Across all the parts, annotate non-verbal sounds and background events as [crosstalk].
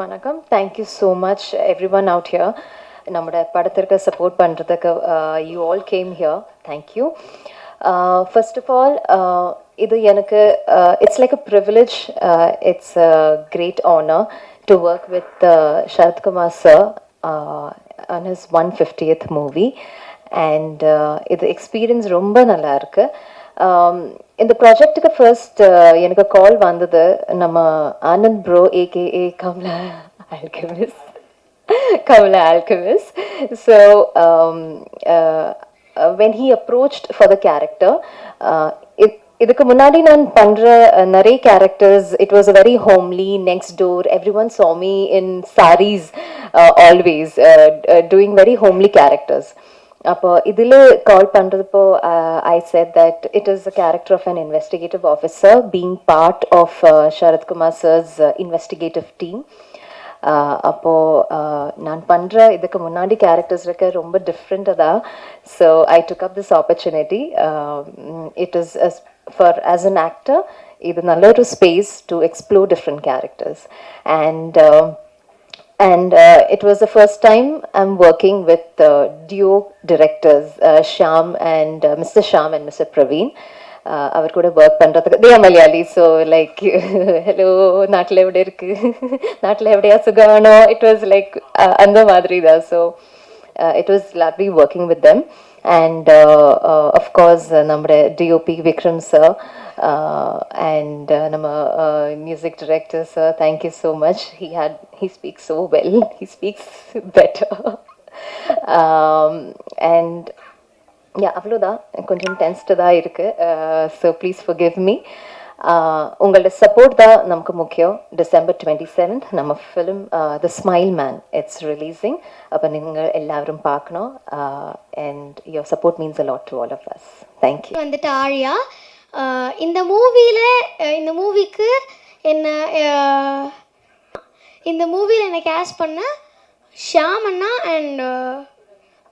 வணக்கம். Thank you so much everyone out here நம்மளோட படத்திற்கு சப்போர்ட் பண்ணுறதுக்கு you all came here thank you first of all இது எனக்கு it's like a privilege it's a great honour to work with Sarathkumar sir on his one fiftieth movie and இது experience ரொம்ப நல்லா இருக்கு. இந்த ப்ராஜெக்ட்டுக்கு ஃபர்ஸ்ட் எனக்கு call வந்தது. நம்ம Anand bro AKA Kamala Alchemis Kamala Alchemis so when he approached for the character இதுக்கு முன்னாடி நான் பண்ற நிறைய characters it was a very homely next door everyone same in sarees always doing very homely characters அப்போ இதில் call பண்ணுறதுப்போ I said that it is a character of an investigative officer being part of Sarathkumar sir's investigative team அப்போ நான் பண்ணுற இதுக்கு முன்னாடி characters இருக்க ரொம்ப டிஃப்ரெண்ட்டாக தான் so I took up this opportunity it is for as an actor இது நல்ல ஒரு space to explore different characters and and uh, it was the first time I'm working with uh, duo directors, uh, Sham and uh, Mr. Sham and Mr. Praveen. அவர் கூட work பண்ணுறதுக்கு they Malayali so like hello நாட்டில் எப்படி இருக்குது நாட்டில் எப்படியா சுகானோ it was like அந்த மாதிரி தான் so it was lovely working with them and of course நம்முடைய டிஓபி விக்ரம் சார் அண்ட் நம்ம music director sir thank you so much he had he speaks so well [laughs] he speaks better [laughs] and yeah அவ்வளோதான் கொஞ்சம் டென்ஸ்டு தான் இருக்கு so please forgive me உங்களோட support தான் நமக்கு முக்கியம். டிசம்பர் டுவெண்ட்டி செவன்த் நம்ம film the smile man it's releasing அப்போ நீங்கள் எல்லாரும் பார்க்கணும். And your support means a lot to all of us thank you வந்துட்டு ஆழியா இந்த மூவியில் இந்த மூவிக்கு என்ன இந்த மூவியில் என்னை கேஷ் பண்ண ஷியாம் அண்ணா அண்ட்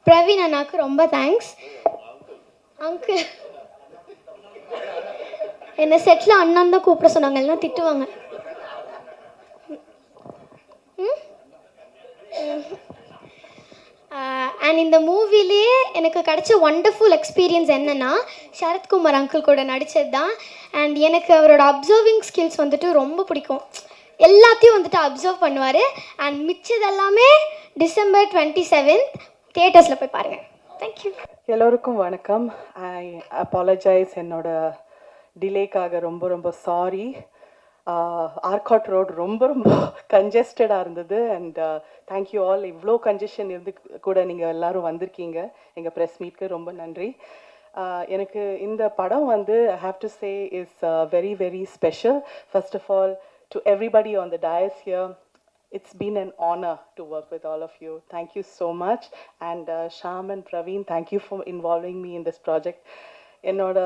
பிரவீன் அண்ணாக்கு ரொம்ப தேங்க்ஸ் அங்கிள் என்னை செட்டில் அண்ணன் தான் கூப்பிட சொன்னாங்க. எல்லாம் திட்டுவாங்க. அண்ட் இந்த மூவிலேயே எனக்கு கிடச்ச ஒண்டர்ஃபுல் எக்ஸ்பீரியன்ஸ் என்னென்னா சரத்குமார் அங்கிள் கூட நடித்தது தான். அண்ட் எனக்கு அவரோட அப்சர்விங் ஸ்கில்ஸ் வந்துட்டு ரொம்ப பிடிக்கும். எல்லாத்தையும் வந்துட்டு அப்சர்வ் பண்ணுவார். அண்ட் மிச்சது எல்லாமே டிசம்பர் டுவெண்ட்டி செவன்த் தியேட்டர்ஸில் போய் பாருங்கள் தேங்க்யூ எல்லோருக்கும் வணக்கம். ஐ அப்பாலஜைஸ் என்னோட டிலேக்காக ரொம்ப ரொம்ப சாரி ஆர்காட் ரோட் ரொம்ப ரொம்ப [laughs] கன்ஜஸ்டடாக இருந்தது. அண்ட் தேங்க்யூ ஆல் இவ்வளோ கன்ஜெஷன் இருந்து கூட நீங்கள் எல்லோரும் வந்திருக்கீங்க. எங்கள் ப்ரெஸ் மீட்க்கு ரொம்ப நன்றி. எனக்கு இந்த படம் வந்து I have to say is very very special first of all to everybody on the dais here it's been an honour to work with all of you thank you so much and Sham and Praveen thank you for involving me in this project என்னோட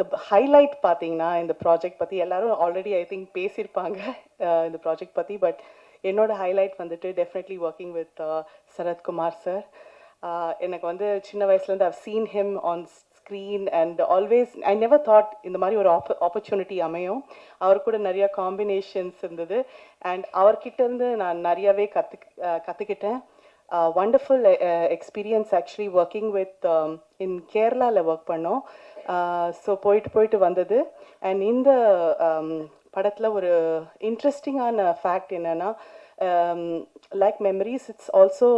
the highlight பார்த்தீங்கன்னா இந்த project பற்றி எல்லாரும் already I think பேசியிருப்பாங்க [laughs] இந்த project பற்றி but என்னோட highlight வந்துட்டு definitely working with Sarathkumar sir எனக்கு வந்து சின்ன வயசுலேருந்து I've seen him on screen and always I never thought இந்த மாதிரி ஒரு ஆப்ப ஆப்பர்ச்சுனிட்டி அமையும். அவர் கூட நிறையா காம்பினேஷன்ஸ் இருந்தது. அண்ட் அவர்கிட்டருந்து நான் நிறையாவே கற்று கற்றுக்கிட்டேன் wonderful experience actually working with in கேரளாவில் ஒர்க் பண்ணோம். ஸோ போயிட்டு போயிட்டு வந்தது. அண்ட் இந்த um, படத்தில் ஒரு இன்ட்ரெஸ்டிங்கான ஃபேக்ட் என்னென்னா லைக் மெமரிஸ் இட்ஸ் ஆல்சோ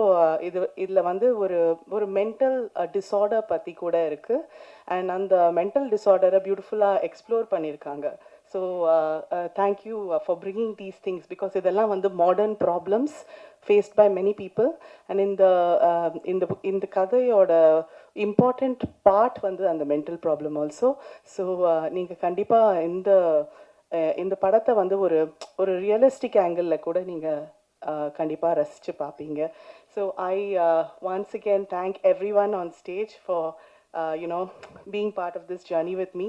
இது இதில் வந்து ஒரு ஒரு மென்டல் டிஸார்டர் பற்றி கூட இருக்குது அண்ட் அந்த மென்டல் டிஸார்டரை பியூட்டிஃபுல்லாக எக்ஸ்ப்ளோர் பண்ணியிருக்காங்க. So thank you for bringing these things because இதெல்லாம் வந்து modern problems faced by many people and இந்த இந்த இந்த கதையோட இம்பார்ட்டண்ட் பார்ட் வந்து அந்த மென்டல் ப்ராப்ளம் ஆல்சோ ஸோ நீங்கள் கண்டிப்பாக இந்த இந்த படத்தை வந்து ஒரு ஒரு ரியலிஸ்டிக் ஆங்கிளில் கூட நீங்கள் கண்டிப்பாக ரசித்து பார்ப்பீங்க so I once again thank everyone on stage for you know being part of this journey with me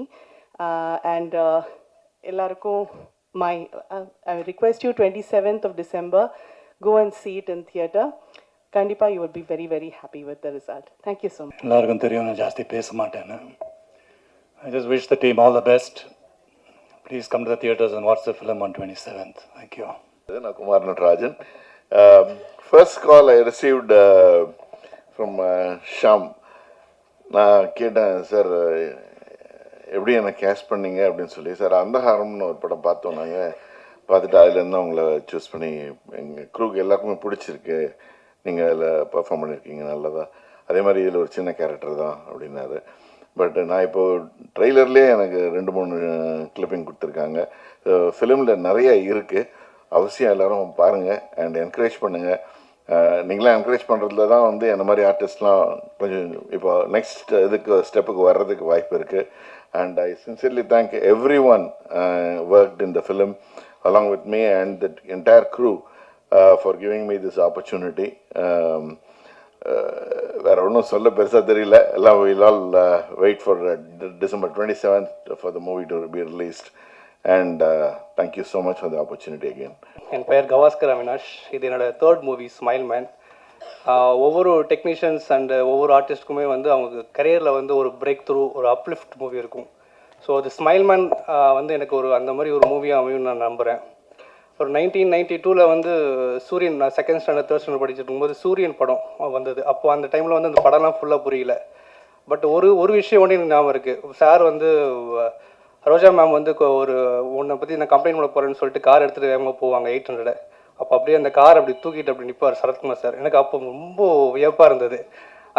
and எல்லாருக்கும் my I request you twenty seventh of December go and see it in theatre கண்டிப்பாக you will be very very happy with the result. Thank you so much. எல்லாருக்கும் தெரியும் நான் ஜாஸ்தி பேச மாட்டேன்னு I just wish the team all the best please come to the theatres and watch the film on twenty seventh thank you நான் Kumar Natarajan first call I received from Sham நான் கேட்டேன் sir எப்படி என்னை cash பண்ணீங்க? அப்படின்னு சொல்லி. Sir அந்தகாரம்னு ஒரு படம் பார்த்தோம் நாங்கள் பார்த்துட்டு அதுலேருந்து அவங்கள சூஸ் பண்ணி எங்கள் க்ரூக்கு எல்லாருக்குமே பிடிச்சிருக்கு. நீங்கள் அதில் பர்ஃபார்ம் பண்ணியிருக்கீங்க நல்லதா. அதே மாதிரி இதில் ஒரு சின்ன கேரக்டர் தான் அப்படின்னாரு. பட் நான் இப்போது ட்ரெய்லர்லேயே எனக்கு ரெண்டு மூணு கிளிப்பிங் கொடுத்துருக்காங்க. ஃபிலிமில் நிறைய இருக்குது அவசியம் எல்லோரும் பாருங்கள் அண்ட் என்கரேஜ் பண்ணுங்கள் நீங்களாம் என்கரேஜ் பண்ணுறதுல தான் வந்து என்ன மாதிரி ஆர்டிஸ்ட்லாம் கொஞ்சம் இப்போ நெக்ஸ்ட் இதுக்கு ஸ்டெப்புக்கு வர்றதுக்கு வாய்ப்பு இருக்குது and I sincerely thank every one worked in the film along with me and the entire crew for giving me this opportunity வேற ஒன்றும் சொல்ல பெருசாக தெரியல. எல்லாம் will all wait for December twenty seventh for the movie to be released and thank you so much for the opportunity again என் பெயர் கவாஸ்கர் அவினாஷ். இது என்னோட third movie smile man ஒவ்வொரு டெக்னீஷியன்ஸ் அண்ட் ஒவ்வொரு ஆர்டிஸ்ட்டுக்குமே வந்து அவங்க கரியரில் வந்து ஒரு பிரேக் த்ரூ ஒரு அப்லிஃப்ட் மூவி இருக்கும். ஸோ அது ஸ்மைல் மேன் வந்து எனக்கு ஒரு அந்த மாதிரி ஒரு மூவியாக அமையும் நான் நம்புகிறேன் ஒரு நைன்டீன் நைன்டி டூவில் வந்து சூரியன் நான் செகண்ட் ஸ்டாண்டர்ட் தேர்ட் ஸ்டாண்டர்ட் படிச்சுட்டு இருக்கும்போது சூரியன் படம் வந்தது. அப்போ அந்த டைமில் வந்து அந்த படம்லாம் ஃபுல்லாக புரியல. பட் ஒரு ஒரு விஷயம் ஒன்று எனக்கு ஞாபகம் இருக்குது சார் வந்து ரோஜா மேம் வந்து ஒரு உன்னை பற்றி நான் கம்ப்ளைண்ட் பண்ண போகிறேன்னு சொல்லிட்டு கார் எடுத்துகிட்டு வேகமாக போவாங்க எயிட் ஹண்ட்ரட் அப்போ அப்படியே அந்த கார் அப்படி தூக்கிட்டு அப்படி நிற்பார் சரத்குமார் சார் எனக்கு அப்போ ரொம்ப வியப்பாக இருந்தது.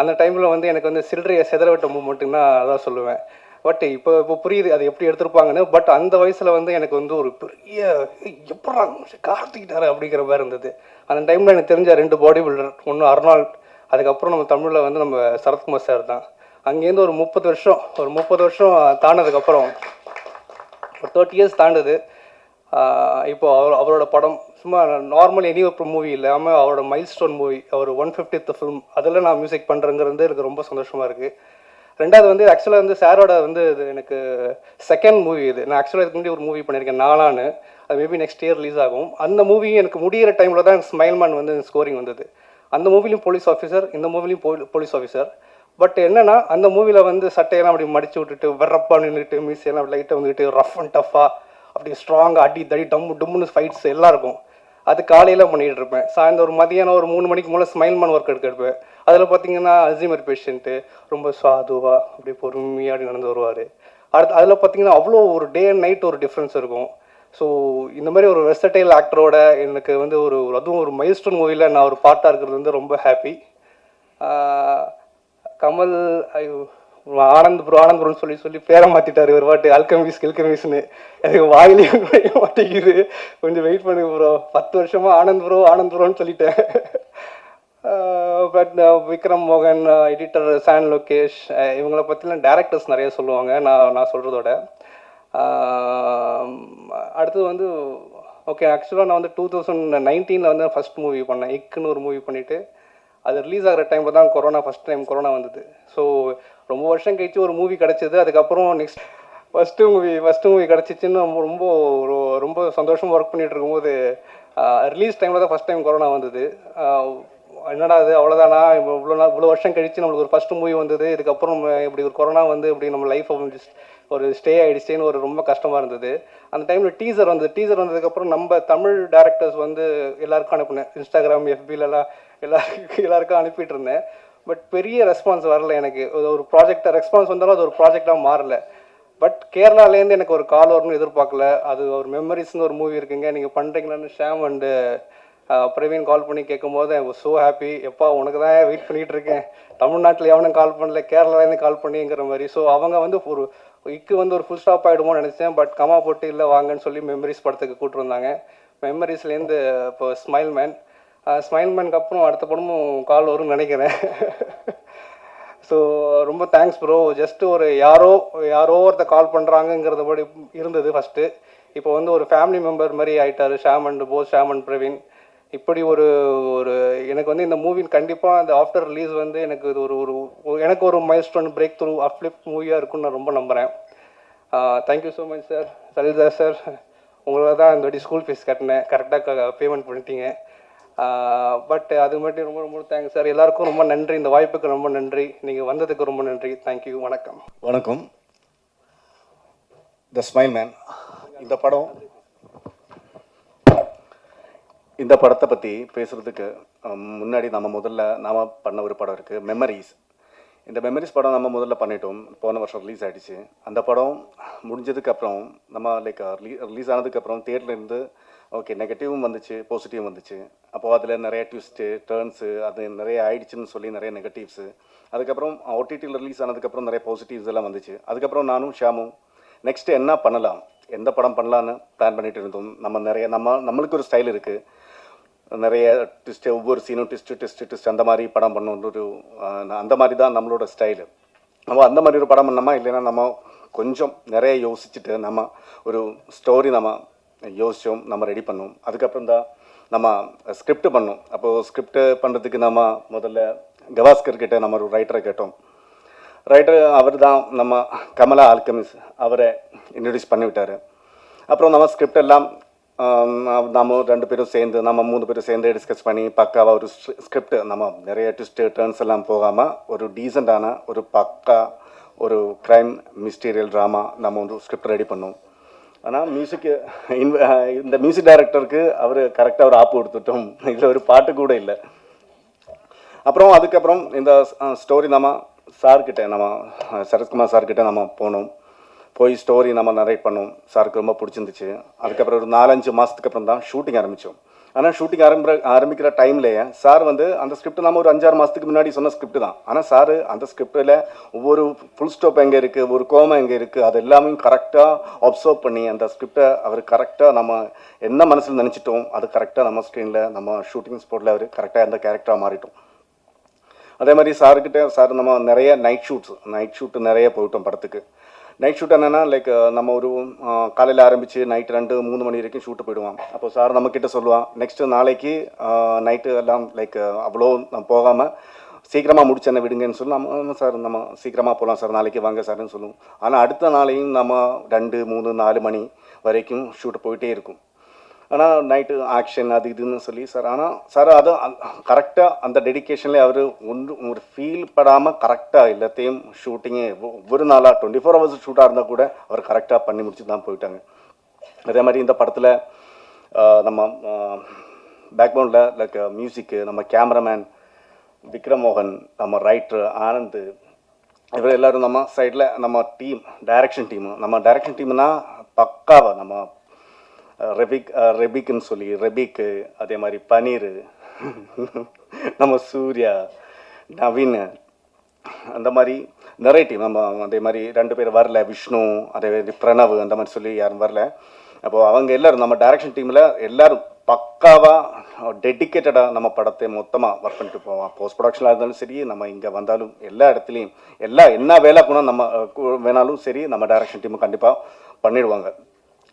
அந்த டைமில் வந்து எனக்கு வந்து சில்லறையை செதறவிட்ட மூமெண்ட்டுன்னா அதான் சொல்லுவேன். பட் இப்போ இப்போ புரியுது அது எப்படி எடுத்திருப்பாங்கன்னு. பட் அந்த வயசில் வந்து எனக்கு வந்து ஒரு பெரிய எப்படா கார்த்திக்கிட்டாரு அப்படிங்கிற மாதிரி இருந்தது. அந்த டைமில் எனக்கு தெரிஞ்ச ரெண்டு பாடி பில்டர் ஒன்று அர்னால்ட் அதுக்கப்புறம் நம்ம தமிழில் வந்து நம்ம சரத்குமார் சார் தான். அங்கேருந்து ஒரு முப்பது வருஷம் ஒரு முப்பது வருஷம் தாண்டதுக்கப்புறம் ஒரு தேர்ட்டி இயர்ஸ் தாண்டுது. இப்போ அவர் அவரோட படம் சும்மா நார்மல் எனி ஒரு மூவி இல்லாமல் அவரோட மைல் ஸ்டோன் மூவி அவர் ஒன் ஃபிஃப்டித் ஃபிலிம் அதில் நான் மியூசிக் பண்ணுறேங்கிறது எனக்கு ரொம்ப சந்தோஷமாக இருக்குது ரெண்டாவது வந்து ஆக்சுவலாக வந்து சாரோட வந்து இது எனக்கு செகண்ட் மூவி இது. நான் ஆக்சுவலாக இதுக்கு முன்னாடி ஒரு மூவி பண்ணியிருக்கேன் நானானு அது மேபி நெக்ஸ்ட் இயர் ரிலீஸ் ஆகும். அந்த மூவி எனக்கு முடிகிற டைமில் தான் ஸ்மைல் மேன் வந்து ஸ்கோரிங் வந்தது. அந்த மூவிலையும் போலீஸ் ஆஃபீஸர் இந்த மூவிலையும் போலீஸ் ஆஃபீஸர் பட் என்னன்னா அந்த மூவியில் வந்து சட்டையெல்லாம் அப்படி மடிச்சு விட்டுட்டு வெறப்பா நின்றுட்டு மீசையெல்லாம் லைட்டாக வந்துக்கிட்டு ரஃப் அண்ட் டஃப்பாக அப்படி ஸ்ட்ராங்காக அடி தடி டம்மு டம்முன்னு ஃபைட்ஸ் எல்லாம் இருக்கும். அது காலையில் பண்ணிகிட்டு இருப்பேன். சாயந்தரம் ஒரு மதியானம் ஒரு மூணு மணிக்கு மேலே ஸ்மைல் மேன் ஒர்க் எடுக்க எடுப்பேன். அதில் பார்த்தீங்கன்னா அல்சைமர் பேஷண்ட்டு ரொம்ப சாதுவாக அப்படி பொறுமையாக அப்படி நடந்து வருவார். அடுத்து அதில் பார்த்தீங்கன்னா அவ்வளோ ஒரு டே அண்ட் நைட் ஒரு டிஃப்ரென்ஸ் இருக்கும். ஸோ இந்த மாதிரி ஒரு வெர்சடைல் ஆக்டரோட எனக்கு வந்து ஒரு ஒரு- அதுவும் ஒரு மைல்ஸ்டோன் மூவியில் நான் ஒரு பாட்டாக இருக்கிறது வந்து ரொம்ப ஹாப்பி கமல் ஐயோ, ஆனந்த் ப்ரோ ஆனந்த் ப்ரோன்னு சொல்லி சொல்லி பேரை மாற்றிட்டாரு ஒரு வாட்டி அல்கமிஸ் கில்கமிஸ்னு எனக்கு வாயிலையும் மாட்டேங்குது கொஞ்சம் வெயிட் பண்ணுங்க ப்ரோ பத்து வருஷமா ஆனந்த் ப்ரோ ஆனந்த் ப்ரோன்னு சொல்லிட்டேன். பட் விக்ரம் மோகன் எடிட்டர் சான் லோகேஷ் இவங்கள பற்றிலாம் டேரக்டர்ஸ் நிறைய சொல்லுவாங்க நான் நான் சொல்கிறதோட அடுத்தது வந்து ஓகே ஆக்சுவலாக நான் வந்து டூ தௌசண்ட் நைன்டீனில் வந்து ஃபஸ்ட் மூவி பண்ணேன். இக்குன்னு ஒரு மூவி பண்ணிவிட்டு அது ரிலீஸ் ஆகிற டைமில் தான் கொரோனா ஃபஸ்ட் டைம் கொரோனா வந்தது. ஸோ ரொம்ப வருஷம் கழிச்சு ஒரு மூவி கிடச்சிது. அதுக்கப்புறம் next first movie first movie கிடச்சிச்சின்னு ரொம்ப ரொம்ப ரொம்ப சந்தோஷமாக ஒர்க் பண்ணிகிட்டு இருக்கும்போது ரிலீஸ் டைமில் தான் ஃபஸ்ட் டைம் கொரோனா வந்தது. என்னடா அது அவ்வளோதானா இவ்வளோ நாள் இவ்வளோ வருஷம் கழிச்சு நம்மளுக்கு ஒரு ஃபஸ்ட்டு மூவி வந்தது. இதுக்கப்புறம் இப்படி ஒரு கொரோனா வந்து இப்படி நம்ம லைஃப் ஒரு ஸ்டே ஆகிடுச்சேன்னு ஒரு ரொம்ப கஷ்டமாக இருந்தது. அந்த டைமில் டீசர் வந்தது. டீசர் வந்ததுக்கப்புறம் நம்ம தமிழ் டேரக்டர்ஸ் வந்து எல்லாருக்கும் அனுப்புனேன். இன்ஸ்டாகிராம் எஃபிலலாம் எல்லாருக்கும் எல்லாருக்கும் அனுப்பிட்டு இருந்தேன். பட் பெரிய ரெஸ்பான்ஸ் வரல எனக்கு. ஒரு ப்ராஜெக்டாக ரெஸ்பான்ஸ் வந்தாலும் அது ஒரு ப்ராஜெக்டாக மாறல. பட் கேரளாலேருந்து எனக்கு ஒரு கால் வரும்னு எதிர்பார்க்கல. அது ஒரு மெமரிஸ்னு ஒரு மூவி இருக்குங்க. நீங்கள் பண்ணுறீங்களான்னு ஷாம் அண்டு பிரவீன் கால் பண்ணி கேட்கும்போது ஐ வாஸ் ஸோ ஹாப்பி எப்பா உனக்கு தான் வெயிட் பண்ணிகிட்டு இருக்கேன். தமிழ்நாட்டில் எவனும் கால் பண்ணல. கேரளாலேருந்து கால் பண்ணிங்கிற மாதிரி. ஸோ அவங்க வந்து ஒரு இக்கு வந்து ஒரு ஃபுல் ஸ்டாப் ஆகிடுமோன்னு நினச்சேன் பட் கமா போட்டு இல்லை வாங்கன்னு சொல்லி மெமரிஸ் படத்துக்கு கூப்பிட்டு வந்தாங்க மெமரிஸ்லேருந்து இப்போ ஸ்மைல் மேன் ஸ்மைல் மேனுக்கு அப்புறம் அடுத்த படமும் கால் வரும்னு நினைக்கிறேன். [laughs] ஸோ ரொம்ப தேங்க்ஸ் ப்ரோ ஜஸ்ட் ஒரு யாரோ யாரோ ஒருத்த கால் பண்ணுறாங்கங்கிறத படி இருந்தது ஃபஸ்ட்டு இப்போ வந்து ஒரு ஃபேமிலி மெம்பர் மாதிரி ஆகிட்டார் ஷாம் அண்ட் போஸ் ஷாம் அண்ட் பிரவீன் இப்படி ஒரு ஒரு எனக்கு வந்து இந்த மூவி கண்டிப்பாக அந்த ஆஃப்டர் ரிலீஸ் வந்து எனக்கு இது ஒரு ஒரு எனக்கு ஒரு milestone breakthrough uplift மூவியாக இருக்கும்னு நான் ரொம்ப நம்புகிறேன் thank you so much sir Saritha sir உங்களை தான் இந்த வாட்டி ஸ்கூல் ஃபீஸ் கட்டினேன். கரெக்டாக பேமெண்ட் பண்ணிட்டீங்க. பட் அது மட்டும் ரொம்ப ரொம்ப தேங்க்ஸ் சார் எல்லாருக்கும் ரொம்ப நன்றி. இந்த வாய்ப்புக்கு ரொம்ப நன்றி. நீங்கள் வந்ததுக்கு ரொம்ப நன்றி. தேங்க்யூ வணக்கம். வணக்கம். த ஸ்மைல் மேன் இந்த படம் இந்த படத்தை பற்றி பேசுகிறதுக்கு முன்னாடி நம்ம முதல்ல நாம் பண்ண ஒரு படம் இருக்குது மெமரிஸ் இந்த மெமரிஸ் படம் நம்ம முதல்ல பண்ணிட்டோம். போன வருஷம் ரிலீஸ் ஆகிடுச்சு அந்த படம் முடிஞ்சதுக்கு அப்புறம் நம்ம லைக் ரிலீஸ் ஆனதுக்கப்புறம் தேட்டர்லேருந்து ஓகே நெகட்டிவும் வந்துச்சு பாசிட்டிவும் வந்துச்சு. அப்போது அதில் நிறைய ட்விஸ்ட்டு டேர்ன்ஸு அது நிறைய ஆயிடுச்சுன்னு சொல்லி நிறைய நெகட்டிவ்ஸு அதுக்கப்புறம் ஓடிடியில் ரிலீஸ் ஆனதுக்கப்புறம் நிறைய பாசிட்டிவ்ஸ் எல்லாம் வந்துச்சு. அதுக்கப்புறம் நானும் ஷாமும் நெக்ஸ்ட்டு என்ன பண்ணலாம்? எந்த படம் பண்ணலான்னு பிளான் பண்ணிகிட்டு இருந்தோம். நம்ம நிறைய நம்ம நம்மளுக்கு ஒரு ஸ்டைல் இருக்குது நிறைய ட்விஸ்ட்டு ஒவ்வொரு சீனும் ட்விஸ்ட்டு ட்விஸ்ட்டு ட்விஸ்ட் அந்த மாதிரி படம் பண்ணணும் ஒரு அந்த மாதிரி தான் நம்மளோட ஸ்டைலு நம்ம அந்த மாதிரி ஒரு படம் பண்ணோமா இல்லைன்னா நம்ம கொஞ்சம் நிறைய யோசிச்சுட்டு நம்ம ஒரு ஸ்டோரி நம்ம யோசிச்சோம் நம்ம ரெடி பண்ணோம். அதுக்கப்புறம் தான் நம்ம ஸ்கிரிப்ட் பண்ணோம். அப்போது ஸ்கிரிப்ட் பண்ணுறதுக்கு நம்ம முதல்ல கவாஸ்கர் கிட்ட நம்ம ஒரு ரைட்டரை கேட்டோம். ரைட்டர் அவர் தான் நம்ம கமலா ஆல்கமிஸ் அவரை இன்ட்ரடியூஸ் பண்ணிவிட்டார். அப்புறம் நம்ம ஸ்கிரிப்ட் எல்லாம் நம்ம ரெண்டு பேரும் சேர்ந்து நம்ம மூணு பேரும் சேர்ந்து டிஸ்கஸ் பண்ணி பக்காவாக ஒரு ஸ்கிரிப்ட் நம்ம நிறைய ட்விஸ்ட்டு டேர்ன்ஸ் எல்லாம் போகாமல் ஒரு டீசெண்டான ஒரு பக்கா ஒரு க்ரைம் மிஸ்டீரியல் ட்ராமா நம்ம வந்து ஸ்கிரிப்ட் ரெடி பண்ணோம். ஆனால் மியூசிக்கு இந்த மியூசிக் டைரக்டருக்கு அவர் கரெக்டாக ஒரு ஆப்பு கொடுத்துட்டோம். இதில் ஒரு பாட்டு கூட இல்லை. அப்புறம் அதுக்கப்புறம் இந்த ஸ்டோரி நம்ம சார்கிட்ட நம்ம சரத்குமார் சார்கிட்ட நம்ம போனோம். போய் ஸ்டோரி நம்ம நரேட் பண்ணோம். சாருக்கு ரொம்ப பிடிச்சிருந்துச்சு. அதுக்கப்புறம் ஒரு நாலஞ்சு மாதத்துக்கு அப்புறம் தான் ஷூட்டிங் ஆரம்பித்தோம் ஆனால் ஷூட்டிங் ஆரம்பிக்கிற ஆரம்பிக்கிற டைம்லேயே சார் வந்து அந்த ஸ்கிரிப்ட் நம்ம ஒரு அஞ்சாறு மாதத்துக்கு முன்னாடி சொன்ன ஸ்கிரிப்ட் தான். ஆனால் சார் அந்த ஸ்கிரிப்டில் ஒவ்வொரு ஃபுல் ஸ்டாப் எங்கே இருக்குது ஒரு கோமம் எங்கே இருக்குது அது எல்லாமே கரெக்டாக அப்சர்வ் பண்ணி அந்த ஸ்கிரிப்டை அவர் கரெக்டாக நம்ம என்ன மனசில் நினச்சிட்டோம் அது கரெக்டாக நம்ம ஸ்க்ரீனில் நம்ம ஷூட்டிங் ஸ்பாட்டில் அவர் கரெக்டாக அந்த கேரக்டராக மாறிட்டோம். அதே மாதிரி சார்கிட்ட சார் நம்ம நிறைய நைட் ஷூட்ஸ் நைட் ஷூட் நிறைய போயிட்டோம் படத்துக்கு. நைட் ஷூட் என்னென்னா லைக் நம்ம ஒரு காலையில் ஆரம்பித்து நைட் ரெண்டு மூணு மணி வரைக்கும் ஷூட்டு போயிடுவான். அப்போ சார் நம்மக்கிட்ட சொல்லுவான் நெக்ஸ்ட்டு நாளைக்கு நைட்டு எல்லாம் லைக் அவ்வளோ போகாமல் சீக்கிரமாக முடிச்சென்ன விடுங்கன்னு சொல்லி நம்ம சார் நம்ம சீக்கிரமாக போகலாம் சார் நாளைக்கு வாங்க சார்னு சொல்லுவோம். ஆனால் அடுத்த நாளையும் நம்ம ரெண்டு மூணு நாலு மணி வரைக்கும் ஷூட் போயிட்டே இருக்கும். ஆனால் நைட்டு ஆக்ஷன் அது இதுன்னு சொல்லி சார் ஆனால் சார் அது கரெக்டாக அந்த டெடிக்கேஷன்லேயே அவர் ஒன்று ஒரு ஃபீல் படாமல் கரெக்டாக எல்லாத்தையும் ஷூட்டிங்கு ஒவ்வொரு நாளாக டுவெண்ட்டி ஃபோர் ஹவர்ஸ் ஷூட்டாக இருந்தால் கூட அவர் கரெக்டாக பண்ணி முடிச்சு தான் போயிட்டாங்க. அதே மாதிரி இந்த படத்தில் நம்ம பேக்ரவுண்டில் லைக் மியூசிக்கு நம்ம கேமராமேன் விக்ரம் மோகன் நம்ம ரைட்ரு ஆனந்த் இவர் எல்லாரும் நம்ம சைடில் நம்ம டீம் டைரக்ஷன் டீமு நம்ம டைரக்ஷன் டீம்னா பக்காவை நம்ம ரெபிக் ரெபிக்னு சொல்லி ரெபிக்கு அதே மாதிரி பனீர் நம்ம சூர்யா நவீன் அந்த மாதிரி நிறைய டீம் நம்ம அதே மாதிரி ரெண்டு பேர் வரல விஷ்ணு அதே மாதிரி பிரணவ் அந்த மாதிரி சொல்லி யாரும் வரல. அப்போது அவங்க எல்லாரும் நம்ம டைரக்ஷன் டீமில் எல்லாரும் பக்காவாக டெடிக்கேட்டடாக நம்ம படத்தை மொத்தமாக ஒர்க் பண்ணிட்டு போவோம். போஸ்ட் ப்ரொடக்ஷனாக இருந்தாலும் சரி நம்ம இங்கே வந்தாலும் எல்லா இடத்துலையும் எல்லா என்ன வேலை கூட நம்ம வேணாலும் சரி நம்ம டைரக்ஷன் டீம் கண்டிப்பாக பண்ணிடுவாங்க.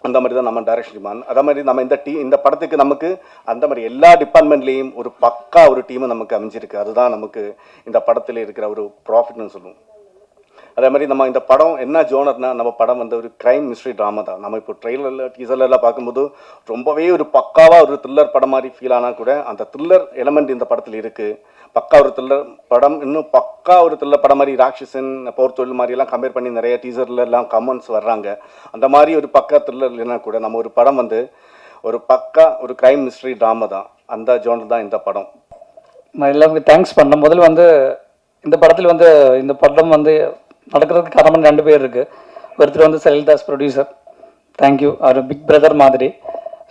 அந்த மாதிரி தான் நம்ம டைரக்ஷன் டீம் அதே மாதிரி நம்ம இந்த டீ இந்த படத்துக்கு நமக்கு அந்த மாதிரி எல்லா டிபார்ட்மெண்ட்லேயும் ஒரு பக்கா ஒரு டீமும் நமக்கு அமைஞ்சிருக்கு. அதுதான் நமக்கு இந்த படத்தில் இருக்கிற ஒரு ப்ராஃபிட்னு சொல்லுவோம். அதே மாதிரி நம்ம இந்த படம் என்ன ஜோனர்னா நம்ம படம் வந்து ஒரு கிரைம் மிஸ்ட்ரி ட்ராமா தான். நம்ம இப்போ ட்ரெயிலரில் டீசர்ல பார்க்கும்போது ரொம்பவே ஒரு பக்காவாக ஒரு த்ரில்லர் படம் மாதிரி ஃபீல் ஆனால் கூட அந்த த்ரில்லர் எலமெண்ட் இந்த படத்தில் இருக்குது பக்கா ஒரு த்ரில்லர் படம் இன்னும் பக்கா ஒரு த்ரில்லர் படம் மாதிரி ராட்சசன் போர் தொழில் மாதிரி எல்லாம் கம்பேர் பண்ணி நிறைய டீசர்ல கமெண்ட்ஸ் வர்றாங்க. அந்த மாதிரி ஒரு பக்கா த்ரில்லர் இல்லைன்னா கூட நம்ம ஒரு படம் வந்து ஒரு பக்கா ஒரு கிரைம் மிஸ்ட்ரி ட்ராமா தான். அந்த ஜோனர் தான் இந்த படம். நான் எல்லாருக்கும் தேங்க்ஸ் பண்ண. முதல்ல வந்து இந்த படத்தில் வந்து இந்த படம் வந்து நடக்கிறதுக்கு காரணம் ரெண்டு பேர் இருக்குது ஒருத்தர் வந்து செலில்தாஸ் ப்ரொடியூசர் தேங்க்யூ அவர் பிக் பிரதர் மாதிரி.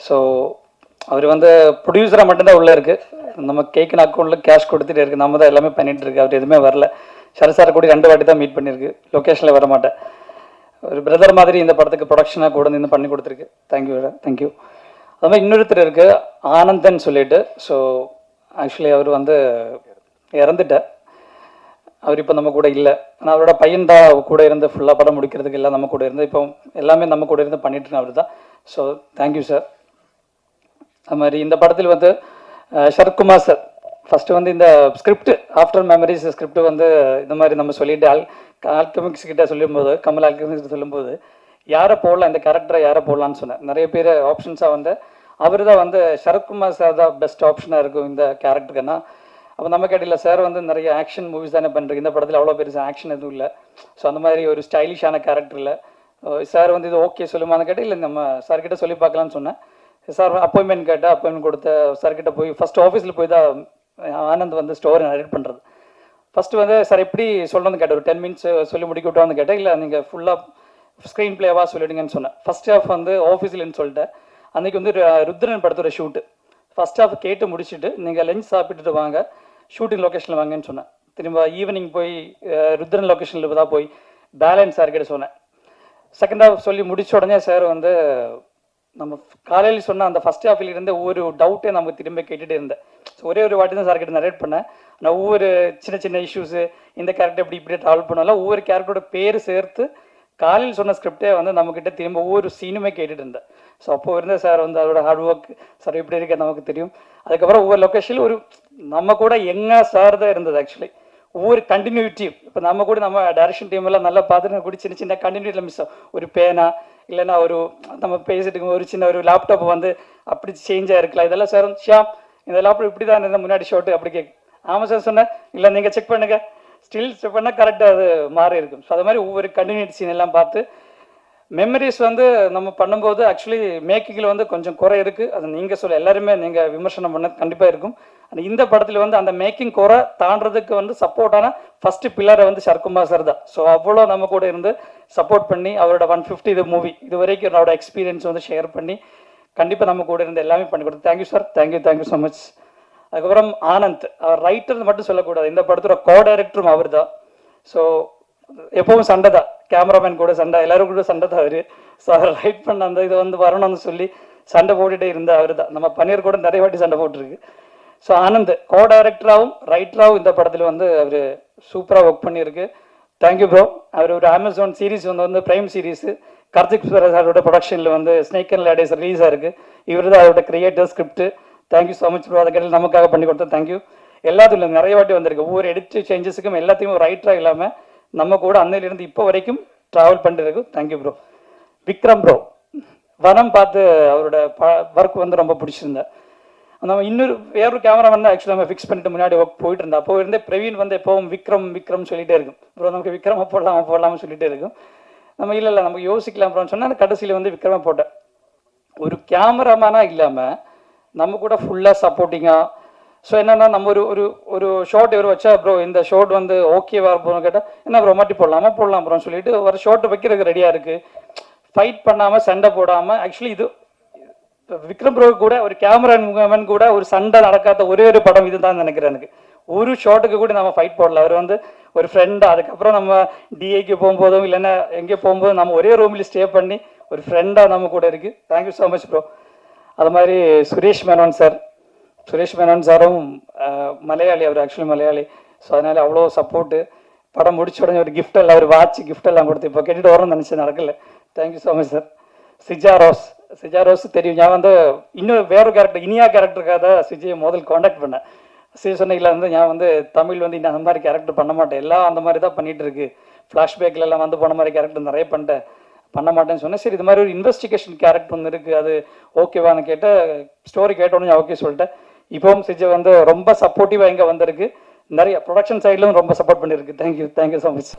ஸோ அவர் வந்து ப்ரொடியூசராக மட்டும்தான் உள்ளே இருக்குது நம்ம கேக்கின அக்கௌண்ட்டில் கேஷ் கொடுத்துட்டு இருக்கு. நம்ம தான் எல்லாமே பண்ணிட்டு இருக்கு. அவர் எதுவுமே வரல. சரசார கூட ரெண்டு வாட்டி தான் மீட் பண்ணியிருக்கு லொக்கேஷனில் வர மாட்டேன். ஒரு பிரதர் மாதிரி இந்த படத்துக்கு ப்ரொடக்ஷனாக கூட நின்று பண்ணி கொடுத்துருக்கு. தேங்க்யூ தேங்க்யூ அது மாதிரி இன்னொருத்தர் இருக்கு. ஆனந்தன் சொல்லிட்டு. ஸோ ஆக்சுவலி அவர் வந்து இறந்துட்டார். அவர் இப்போ நம்ம கூட இல்லை. ஆனால் அவரோட பையன் தான் கூட இருந்து ஃபுல்லாக படம் முடிக்கிறதுக்கு எல்லாம் நம்ம கூட இருந்து இப்போ எல்லாமே நம்ம கூட இருந்து பண்ணிட்டு இருக்க அவர் தான் ஸோ தேங்க்யூ சார் அது மாதிரி இந்த படத்தில் வந்து சரத்குமார் சார் ஃபஸ்ட்டு வந்து இந்த ஸ்கிரிப்ட் ஆஃப்டர் மெமரிஸ் ஸ்கிரிப்ட் வந்து இந்த மாதிரி நம்ம சொல்லிட்டு ஆல் ஆல்கமிக்ஸ் கிட்ட சொல்லும்போது கமல் ஆல்கமிக்ஸ் சொல்லும்போது யாரை போடலாம் இந்த கேரக்டரை யாரை போடலான்னு சொன்னேன். நிறைய பேர் ஆப்ஷன்ஸாக வந்து அவர் தான் வந்து சரத்குமார் சார் தான் பெஸ்ட் ஆப்ஷனாக இருக்கும் இந்த கேரக்டருக்குன்னா அப்போ நம்ம கேட்டில சார் வந்து நிறைய ஆக்ஷன் மூவிஸ் தானே பண்ணுறீங்க இந்த படத்தில் அவ்வளோ பெருசாக ஆக்ஷன் எதுவும் இல்லை. ஸோ அந்த மாதிரி ஒரு ஸ்டைலிஷான கேரக்டர் இல்லை சார் வந்து இது ஓகே சொல்லுமான்னு கேட்டால் இல்லை நம்ம சார் கிட்ட சொல்லி பார்க்கலான்னு சொன்னேன். சார் அப்பாயின்மெண்ட் கேட்டால் அப்பாயின்மெண்ட் கொடுத்த சார் கிட்ட போய் ஃபர்ஸ்ட் ஆஃபீஸில் போய் தான் ஆனந்த் வந்து ஸ்டோரி நரேட் பண்ணுறது ஃபஸ்ட்டு வந்து சார் எப்படி சொல்லணும்னு கேட்டேன் ஒரு டென் மினிட்ஸ் சொல்லி முடிக்க விட்டோம்னு கேட்டேன் இல்லை நீங்கள் ஃபுல்லாக ஸ்க்ரீன் பிளேவாக சொல்லிடுங்கன்னு சொன்னேன். ஃபர்ஸ்ட் ஹாஃப் வந்து ஆஃபீஸ்லன்னு சொல்லிட்டேன். அன்றைக்கி வந்து ருத்ரன் படத்தோட ஷூட்டு ஃபர்ஸ்ட் ஹாஃப் கேட்டு முடிச்சுட்டு நீங்கள் லஞ்ச் சாப்பிட்டுட்டு வாங்க. ஷூட்டிங் லொக்கேஷனில் வாங்கன்னு சொன்னேன். திரும்ப ஈவினிங் போய் ருத்ரன் லொக்கேஷனில் தான் போய் பேலன்ஸ் சார்கிட்ட சொன்னேன். செகண்ட் ஹாஃப் சொல்லி முடிச்ச உடனே சார் வந்து நம்ம காலையில் சொன்ன அந்த ஃபஸ்ட் ஹாஃபில் இருந்த ஒவ்வொரு டவுட்டே நமக்கு திரும்ப கேட்டுகிட்டே இருந்தேன். ஸோ ஒரே ஒரு வாட்டி தான் சார் கிட்ட நரேட் பண்ணேன். நான் ஒவ்வொரு சின்ன சின்ன இஷ்யூஸு இந்த கேரக்டர் இப்படி இப்படி ட்ராவல் பண்ணாலும் ஒவ்வொரு கேரக்டரோட பேர் சேர்த்து காலையில் சொன்ன ஸ்கிரிப்டே வந்து நம்மக்கிட்ட திரும்ப ஒவ்வொரு சீனுமே கேட்டுட்டு இருந்தேன். ஸோ அப்போ இருந்த சார் வந்து அதோட ஹார்ட் ஒர்க் சார் எப்படி இருக்க நமக்கு தெரியும். அதுக்கப்புறம் ஒவ்வொரு லொக்கேஷனில் ஒரு நம்ம கூட எங்கே சார் தான் இருந்தது ஆக்சுவலி ஒவ்வொரு கண்டினியூட்டி இப்போ நம்ம கூட நம்ம டைரக்ஷன் டீம் எல்லாம் நல்லா பார்த்துட்டு கூட சின்ன சின்ன கண்டினியூட்டியில் மிஸ் ஆகும் ஒரு பேனா இல்லைன்னா ஒரு நம்ம பேசிட்டு ஒரு சின்ன ஒரு லேப்டாப் வந்து அப்படி சேஞ்ச் ஆகிருக்கலாம் இதெல்லாம் சார் ஷியாம் இந்த லேப்டாப் இப்படி தான் இருந்தது. முன்னாடி ஷோட்டு அப்படி கேட்கும் ஆமாம் சார் சொன்னேன். இல்லை நீங்கள் செக் பண்ணுங்க. ஸ்டில் செக் பண்ணால் கரெக்டாக அது மாறி இருக்கும் ஸோ அது மாதிரி ஒவ்வொரு கண்டினியூட்டி சீன் எல்லாம் பார்த்து மெமரிஸ் வந்து நம்ம பண்ணும்போது ஆக்சுவலி மேக்கிங்கில் வந்து கொஞ்சம் குறை இருக்குது அது நீங்கள் சொல்ல எல்லாருமே நீங்கள் விமர்சனம் பண்ண கண்டிப்பாக இருக்கும். ஆனால் இந்த படத்தில் வந்து அந்த மேக்கிங் குறை தாண்டதுக்கு வந்து சப்போர்ட்டான ஃபஸ்ட்டு பில்லரை வந்து சர்க்குமார் சார் தான். ஸோ அவ்வளோ நம்ம கூட இருந்து சப்போர்ட் பண்ணி அவரோட ஒன் ஃபிஃப்டி இது மூவி இது வரைக்கும் என்னோட எக்ஸ்பீரியன்ஸ் வந்து ஷேர் பண்ணி கண்டிப்பாக நம்ம கூட இருந்து எல்லாமே பண்ணி கொடுத்து thank you sir thank you thank you so much அதுக்கப்புறம் ஆனந்த். அவர் ரைட்டர் மட்டும் சொல்லக்கூடாது. இந்த படத்தோட கோ டைரக்டரும் அவர் தான் ஸோ எப்பவும் சண்டை தான். கேமராமேன் கூட சண்டை எல்லாரும் கூட சண்டை தான் ஸோ அவர் ரைட் பண்ண அந்த இது வந்து வரணும்னு சொல்லி சண்டை போட்டுட்டே இருந்த அவர் தான். நம்ம பன்னீர் கூட நிறைய வாட்டி சண்டை போட்டிருக்கு. ஸோ ஆனந்த் கோ டைரக்டராகவும் ரைட்டராகவும் இந்த படத்தில் வந்து அவர் சூப்பராக ஒர்க் பண்ணியிருக்கு. தேங்க்யூ ப்ரோ அவர் ஒரு அமேசான் சீரிஸ் வந்து வந்து ப்ரைம் சீரிஸ் கார்த்திக் சாரோட அவரோட ப்ரொடக்ஷனில் வந்து ஸ்னேக் அண்ட் லேடேஸ் ரிலீஸ் ஆயிருக்கு இவர் தான் அவரோட creator script thank you so much bro அதுக்கடையில் நமக்காக பண்ணி கொடுத்தோம் தேங்க்யூ எல்லாத்துலையும் நிறைய வாட்டி வந்திருக்கு. ஒவ்வொரு எடிட் சேஞ்சஸுக்கும் எல்லாத்தையும் ரைட்டராக இல்லாமல் நம்ம கூட அன்னையிலிருந்து இப்போ வரைக்கும் ட்ராவல் பண்ணிட்டு தேங்க்யூ ப்ரோ விக்ரம் ப்ரோ வனம் பார்த்து அவரோட ப ஒர்க் வந்து ரொம்ப பிடிச்சிருந்தேன். நம்ம இன்னொரு வேறொரு கேமரா வந்து ஆக்சுவலாக நம்ம ஃபிக்ஸ் பண்ணிட்டு முன்னாடி ஒர்க் போயிட்டு இருந்தேன். அப்போ இருந்தே பிரவீன் வந்து எப்போவும் விக்ரம் விக்ரம் சொல்லிட்டே இருக்கும். ப்ரோ நமக்கு விக்ரம போடலாமா போடலாம்னு சொல்லிட்டே இருக்கும். நம்ம இல்லை இல்லை நமக்கு யோசிக்கலாம் ப்ரோன்னு சொன்னால் கடைசியில் வந்து விக்ரம போட்டேன். ஒரு கேமராமேனாக இல்லாமல் நம்ம கூட ஃபுல்லாக சப்போர்ட்டிங்காக ஸோ என்னன்னா நம்ம ஒரு ஒரு ஒரு ஷார்ட் இவர் வச்சா ப்ரோ இந்த ஷார்ட் வந்து ஓகேவா ப்ரோன்னு கேட்டால் என்ன ப்ரோ மாட்டி போடலாமா? போடலாம் ப்ரோன்னு சொல்லிட்டு ஒரு ஷார்ட் வைக்கிறதுக்கு ரெடியாக இருக்குது ஃபைட் பண்ணாமல் சண்டை போடாமல் ஆக்சுவலி இது விக்ரம் ப்ரோ கூட ஒரு கேமரா மூமெண்ட் கூட ஒரு சண்டை நடக்காத ஒரே ஒரு படம் இதுதான் நினைக்கிறேன் எனக்கு. ஒரு ஷாட்டுக்கு கூட நம்ம ஃபைட் போடல. அவர் வந்து ஒரு ஃப்ரெண்டு அதுக்கப்புறம் நம்ம டிஐக்கு போகும்போதும் இல்லைன்னா எங்கே போகும்போதும் நம்ம ஒரே ரூம்ல ஸ்டே பண்ணி ஒரு ஃப்ரெண்டாக நம்ம கூட இருக்கு. தேங்க்யூ ஸோ மச் ப்ரோ அது மாதிரி சுரேஷ் மேனோன் சார். சுரேஷ் மேனன் சாரும் மலையாளி அவர் ஆக்சுவலி மலையாளி ஸோ அதனால் அவ்வளோ சப்போர்ட்டு படம் முடிச்ச உடனே ஒரு கிஃப்ட் எல்லாம் ஒரு வாட்ச் கிஃப்ட் எல்லாம் கொடுத்து இப்போ கேட்டுட்டு வரணும்னு நினச்சி நடக்கல thank you so much sir Sija Rose Sija Rose தெரியும் நான் வந்து இன்னும் வேற கேரக்டர் இனியா கேரக்டருக்காக தான் சிஜியை முதல் காண்டாக்ட் பண்ணேன் சிஜி சொன்னீங்களா வந்து நான் வந்து தமிழ் வந்து இன்னும் அந்த மாதிரி கேரக்டர் பண்ண மாட்டேன் எல்லாம் அந்த மாதிரி தான் பண்ணிட்டு இருக்கு ஃப்ளாஷ்பேக்கில் எல்லாம் வந்து போன மாதிரி கேரக்டர் நிறைய பண்ணிட்டேன் பண்ண மாட்டேன்னு சொன்னேன் சரி இது மாதிரி ஒரு இன்வெஸ்டிகேஷன் கேரக்டர் ஒன்று இருக்குது அது ஓகேவான்னு கேட்டேன் ஸ்டோரி கேட்டோன்னே ஓகே சொல்லிட்டேன் இப்போவும் சிஜி வந்து ரொம்ப சப்போர்ட்டிவாக இங்கே வந்திருக்கு. நிறைய ப்ரொடக்ஷன் சைட்லும் ரொம்ப சப்போர்ட் பண்ணியிருக்கு தேங்க்யூ தேங்க்யூ ஸோ மச்